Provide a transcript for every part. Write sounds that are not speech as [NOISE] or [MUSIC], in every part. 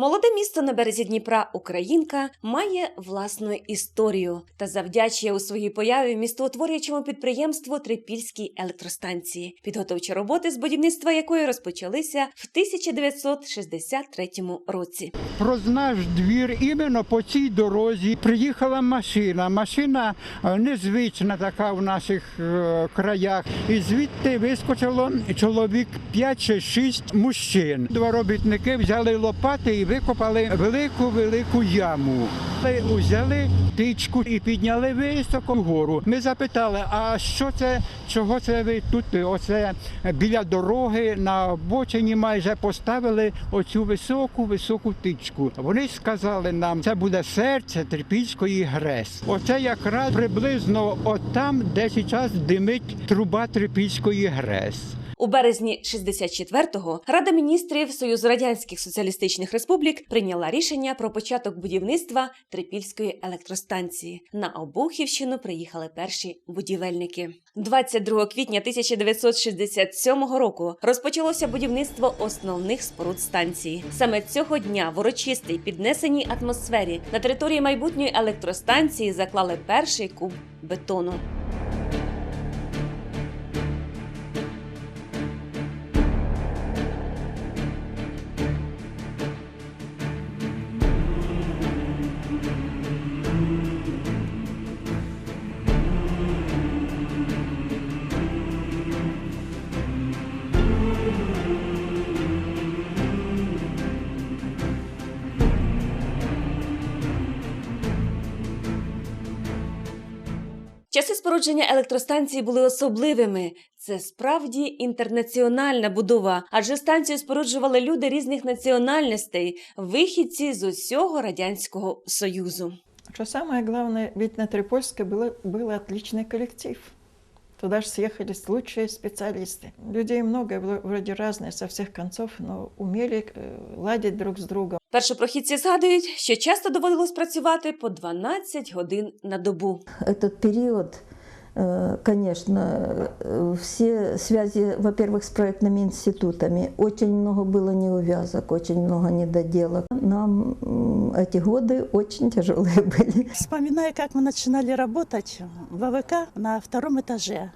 Молоде місто на березі Дніпра Українка має власну історію та завдячує у своїй появі містоутворюючому підприємству Трипільській електростанції, підготовчі роботи з будівництва якої розпочалися в 1963 році. Проз наш двір іменно по цій дорозі приїхала машина. Машина е, незвична така в наших е, краях. І звідти вискочило чоловік 5 чи 6 мужчин. Два робітники взяли лопати і викопали велику велику яму. Ми Взяли тичку і підняли високо вгору. Ми запитали, а що це, чого це ви тут? Оце біля дороги на обочині майже поставили оцю високу високу тичку. Вони сказали нам, це буде серце Трипільської ГРЕС. Оце якраз приблизно отам, де зараз димить труба Трипільської ГРЕС. У березні 64-го Рада міністрів Союзу радянських соціалістичних республік прийняла рішення про початок будівництва Трипільської електростанції. На Обухівщину приїхали перші будівельники. 22 квітня 1967 року розпочалося будівництво основних споруд станції. Саме цього дня в урочистій піднесеній атмосфері на території майбутньої електростанції заклали перший куб бетону. Часи спорудження електростанції були особливими. Це справді інтернаціональна будова, адже станцію споруджували люди різних національностей, вихідці з усього радянського союзу. Что самое главное, ведь на Трипольске было, был отличный коллектив. Туда же съехались лучшие специалисты. Людей много, вро- вроде разные, со всех концов, но умели э, ладить друг с другом. Першопрохідці згадують, що часто доводилось працювати по 12 годин на добу. Этот период, э, конечно, э, все связи, во-первых, с проектными институтами. Очень много было неувязок, очень много недоделок. Нам м, эти годы очень тяжелые были. [LAUGHS] Вспоминаю, как мы начинали работать в АВК на втором этаже.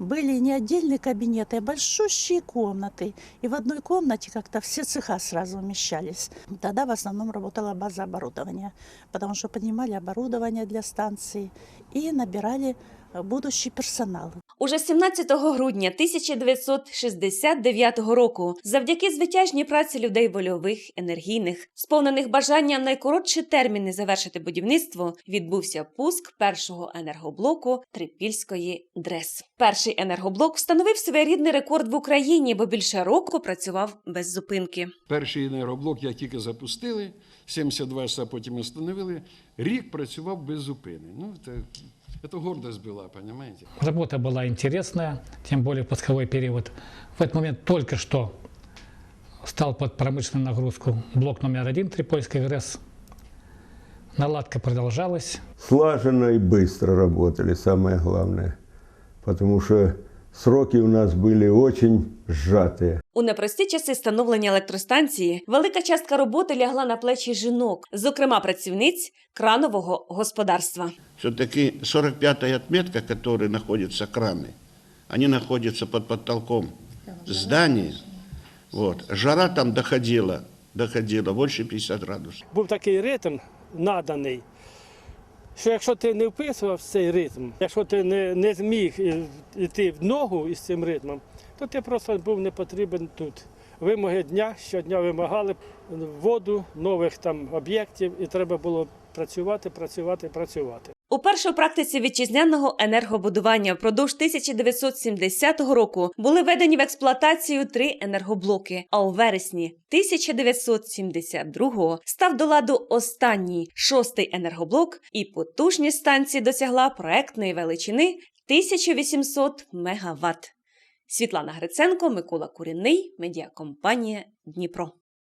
Были не отдельные кабинеты, а большущие комнаты. И в одной комнате как-то все цеха сразу умещались. Тогда в основном работала база оборудования, потому что поднимали оборудование для станции и набирали э, будущий персонал. Уже 17 грудня 1969 року, завдяки звитяжній праці людей вольових, енергійних, сповнених бажанням найкоротші терміни завершити будівництво, відбувся пуск першого енергоблоку Трипільської ДРЕС. Перший енергоблок встановив своєрідний рекорд в Україні, бо більше року працював без зупинки. Перший енергоблок як тільки запустили, 72 часа потім встановили, рік працював без зупини. Ну, це, це гордость була, розумієте? Работа была интересная, тем более пусковой период. В этот момент только что стал под промышленную нагрузку блок номер один Трипольской ГРЭС. Наладка продолжалась. слаженно и быстро работали, самое главное. Потому что сроки у нас были очень сжатые. У непрості часи становлення електростанції велика частка роботи лягла на плечі жінок, зокрема працівниць кранового господарства. Все-таки 45-я отметка, которой находятся краны, они находятся под потолком здания. Вот. Жара там доходила, доходила больше 50 градусов. був такий ритм наданий, що якщо ти не вписував цей ритм, якщо ти не, не зміг йти в ногу із цим ритмом, то ти просто був не потрібен тут. Вимоги дня щодня вимагали воду, нових там об'єктів, і треба було працювати, працювати, працювати. Уперше в практиці вітчизняного енергобудування впродовж 1970 року були введені в експлуатацію три енергоблоки. А у вересні 1972 став до ладу останній шостий енергоблок, і потужність станції досягла проектної величини 1800 МВт. Світлана Гриценко, Микола Курінний, медіакомпанія Дніпро.